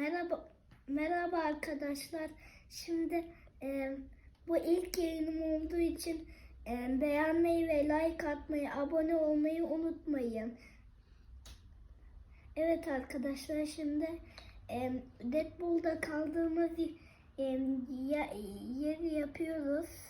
Merhaba, merhaba arkadaşlar. Şimdi e, bu ilk yayınım olduğu için e, beğenmeyi ve like atmayı, abone olmayı unutmayın. Evet arkadaşlar şimdi e, Deadpool'da kaldığımız e, yeri yapıyoruz.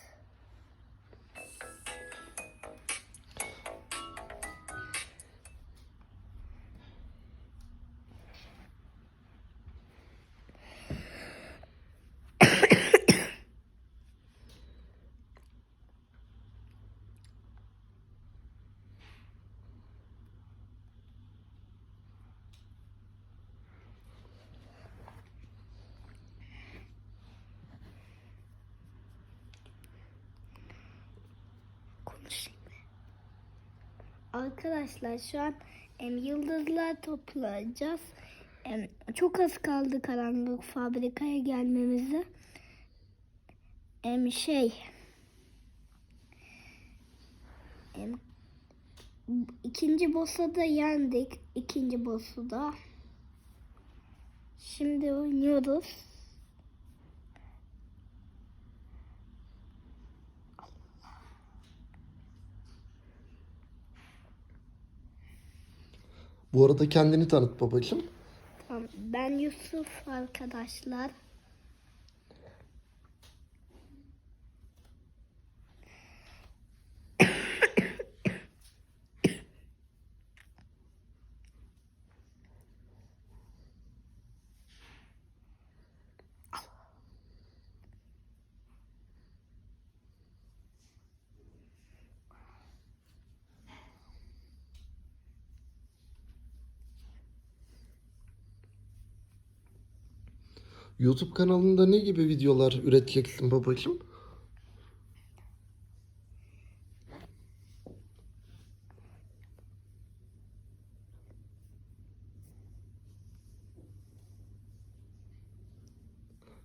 Konuşayım. Arkadaşlar şu an em, yıldızlar toplayacağız. Em, çok az kaldı karanlık fabrikaya gelmemize. Em, şey em, ikinci boss'a da yendik. ikinci boss'u da. Şimdi oynuyoruz. Bu arada kendini tanıt babacığım. Tamam, ben Yusuf arkadaşlar. YouTube kanalında ne gibi videolar üreteceksin babacığım?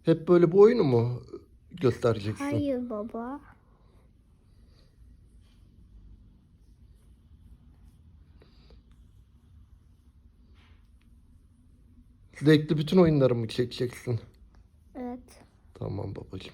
Hep böyle bu oyunu mu göstereceksin? Hayır baba. Sürekli bütün oyunları mı çekeceksin? Evet. Tamam babacığım.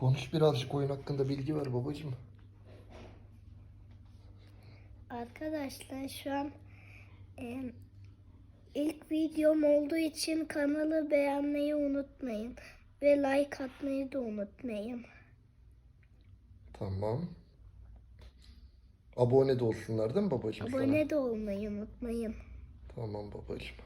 Konuş birazcık oyun hakkında bilgi ver babacığım. Arkadaşlar şu an em, ilk videom olduğu için kanalı beğenmeyi unutmayın. Ve like atmayı da unutmayın. Tamam. Abone de olsunlar değil mi babacığım sana? Abone de olmayı unutmayın. Tamam babacığım.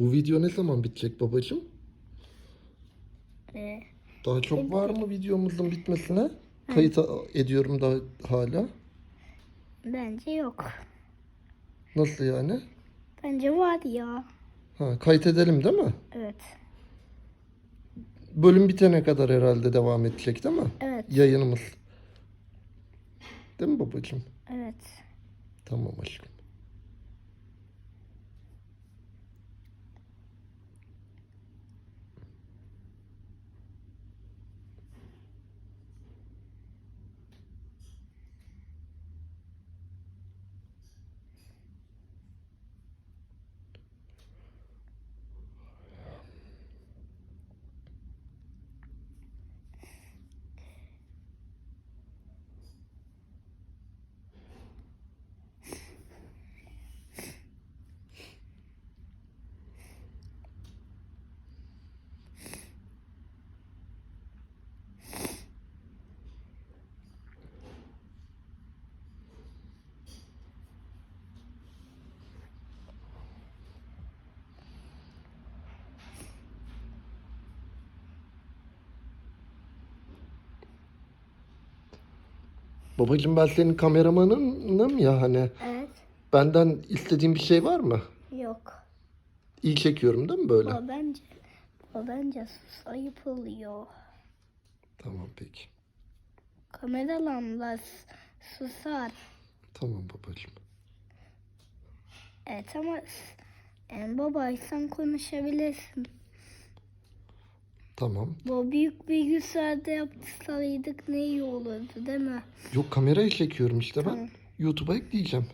Bu video ne zaman bitecek babacığım? Ee, Daha çok var mı videomuzun bitmesine? Kayıt ediyorum da hala. bence yok. Nasıl yani? Bence var ya. Ha, kayıt edelim değil mi? Evet. Bölüm bitene kadar herhalde devam edecek değil mi? Evet. Yayınımız. Değil mi babacığım? Evet. Tamam aşkım. Babacığım ben senin kameramanınım ya hani. Evet. Benden istediğin bir şey var mı? Yok. İyi çekiyorum değil mi böyle? O bence o bence sus ayıp oluyor. Tamam peki. Kameralarla susar. Tamam babacığım. Evet ama s- e, baba sen konuşabilirsin. Tamam. Bu büyük bilgisayarda yapsaydık ne iyi olurdu değil mi? Yok kamerayı çekiyorum işte ben. Tamam. YouTube'a ekleyeceğim.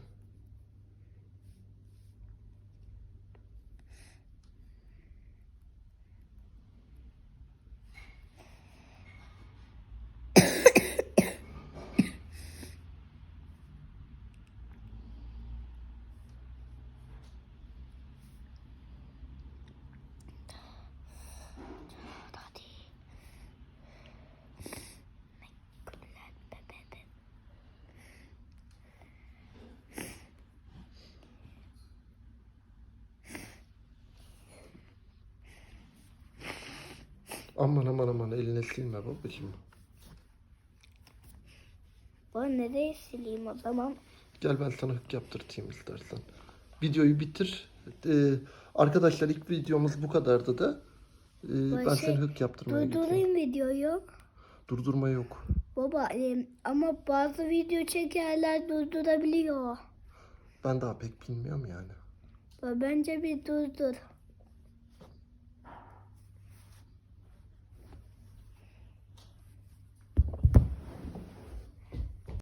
Aman aman aman eline silme babacığım. Ben nereye sileyim o zaman? Gel ben sana hık yaptırtayım istersen. Videoyu bitir. Ee, arkadaşlar ilk videomuz bu kadardı da. Ee, ben şey, seni hık yaptırmaya. Durdurayım videoyu. Durdurma yok. Baba e, ama bazı video çekerler durdurabiliyor. Ben daha pek bilmiyorum yani. Bence bir durdur.